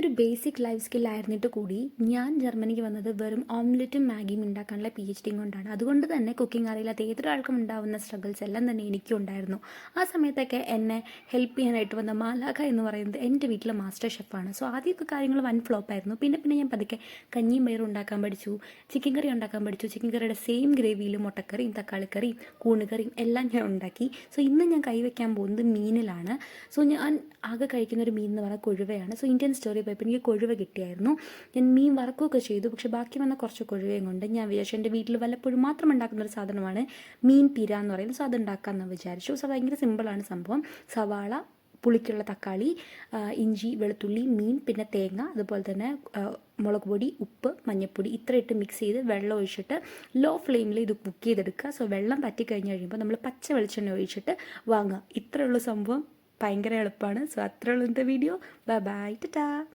ഒരു basic life skill ആയിരുന്നിട്ട് കൂടി ഞാൻ ജർമ്മനിക്ക് വന്നത് വെറും ഓംലെറ്റും മാഗിയും ഉണ്ടാക്കാനുള്ള പി എച്ച് ഡിയും കൊണ്ടാണ്. അതുകൊണ്ട് തന്നെ കുക്കിംഗ് അറിയില്ലാത്ത ഏതൊരാൾക്കും ഉണ്ടാവുന്ന സ്ട്രഗിൾസ് എല്ലാം തന്നെ എനിക്കും ഉണ്ടായിരുന്നു. ആ സമയത്തൊക്കെ എന്നെ ഹെൽപ്പ് ചെയ്യാനായിട്ട് വന്ന മാലാഖ എന്ന് പറയുന്നത് എന്റെ വീട്ടിലെ മാസ്റ്റർ ഷെഫാണ് സോ ആദ്യമൊക്കെ കാര്യങ്ങൾ വൻ ഫ്ലോപ്പ് ആയിരുന്നു. പിന്നെ പിന്നെ ഞാൻ പതുക്കെ കഞ്ഞിയും പയറും ഉണ്ടാക്കാൻ പഠിച്ചു ചിക്കൻ കറി ഉണ്ടാക്കാൻ പഠിച്ചു. ചിക്കൻ കറിയുടെ സെയിം ഗ്രേവിയിലും മുട്ടക്കറിയും തക്കാളിക്കറിയും കൂണുകറിയും എല്ലാം ഞാൻ ഉണ്ടാക്കി. സോ ഇന്ന് ഞാൻ കൈവയ്ക്കാൻ പോകുന്നത് മീനിലാണ്. സോ ഞാൻ ആകെ കഴിക്കുന്ന ഒരു മീൻ എന്ന് പറഞ്ഞാൽ കൊഴുവയാണ്. സോ ഇന്ത്യൻ സ്റ്റോറി പോയപ്പോൾ എനിക്ക് കൊഴുവ കിട്ടിയായിരുന്നു. ഞാൻ മീൻ വറക്കുകയൊക്കെ ചെയ്തു. പക്ഷേ ബാക്കി വന്ന കുറച്ച് കൊഴുവയും കൊണ്ട് ഞാൻ വിചാരിച്ചു എന്റെ വീട്ടിൽ വല്ലപ്പോഴും മാത്രം ഉണ്ടാക്കുന്ന ഒരു സാധനമാണ് മീൻ പിര എന്ന് പറയുന്നത്. സോ അത് ഉണ്ടാക്കാമെന്ന് വിചാരിച്ചു. സോ ഭയങ്കര സിമ്പിളാണ് സംഭവം. സവാള പുളിക്കുള്ള തക്കാളി ഇഞ്ചി വെളുത്തുള്ളി മീൻ പിന്നെ തേങ്ങ അതുപോലെ തന്നെ മുളക് പൊടി ഉപ്പ് മഞ്ഞൾപ്പൊടി ഇത്ര ഇട്ട് മിക്സ് ചെയ്ത് വെള്ളം ഒഴിച്ചിട്ട് ലോ ഫ്ലെയിമിൽ ഇത് കുക്ക് ചെയ്തെടുക്കുക. സോ വെള്ളം പറ്റി കഴിഞ്ഞ് കഴിയുമ്പോൾ നമ്മൾ പച്ച വെളിച്ചെണ്ണ ഒഴിച്ചിട്ട് വാങ്ങുക. ഇത്രയുള്ള സംഭവം. ഭയങ്കര എളുപ്പമാണ് സോ അത്രയുള്ള ഇന്നത്തെ വീഡിയോ. ബൈ ബൈ ടാ